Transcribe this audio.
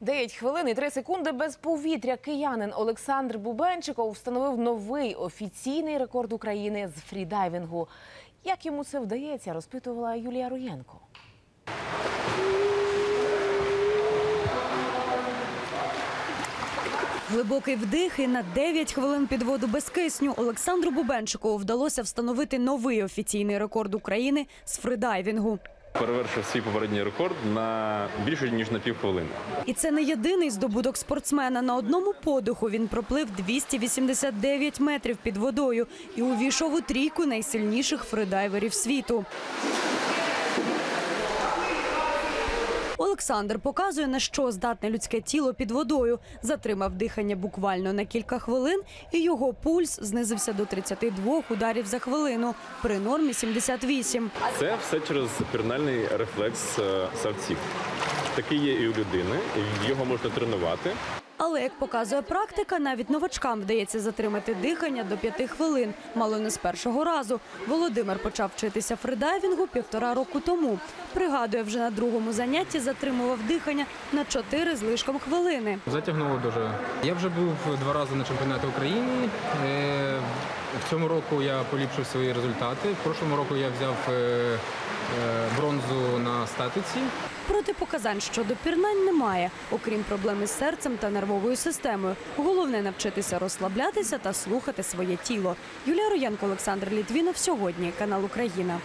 9 хвилин і 3 секунди без повітря киянин Олександр Бубенчиков встановив новий офіційний рекорд України з фрідайвінгу. Як йому це вдається, розпитувала Юлія Руєнко. Глибокий вдих і на 9 хвилин під воду без кисню Олександру Бубенчикову вдалося встановити новий офіційний рекорд України з фридайвінгу. Перевершив свій попередній рекорд на більше ніж на півхвилини. І це не єдиний здобуток спортсмена. На одному подиху він проплив 289 метрів під водою і увійшов у трійку найсильніших фридайверів світу. Олександр показує, на що здатне людське тіло під водою. Затримав дихання буквально на кілька хвилин, і його пульс знизився до 32 ударів за хвилину при нормі 78. Це все через пірнальний рефлекс е, савців. Такий є і у людини, його можна тренувати. Але як показує практика, навіть новачкам вдається затримати дихання до п'яти хвилин. Мало не з першого разу. Володимир почав вчитися фридайвінгу півтора року тому. Пригадує, вже на другому занятті затримував дихання на чотири з лишком хвилини. Затягнуло дуже. Я вже був два рази на чемпіонаті України. В цьому року я поліпшив свої результати. В прошлому року я взяв е, е, бронзу на статиці. Протипоказань щодо пірнань немає, окрім проблеми з серцем та нервовою системою. Головне навчитися розслаблятися та слухати своє тіло. Юлія Роянко, Олександр Літвінов. Сьогодні канал Україна.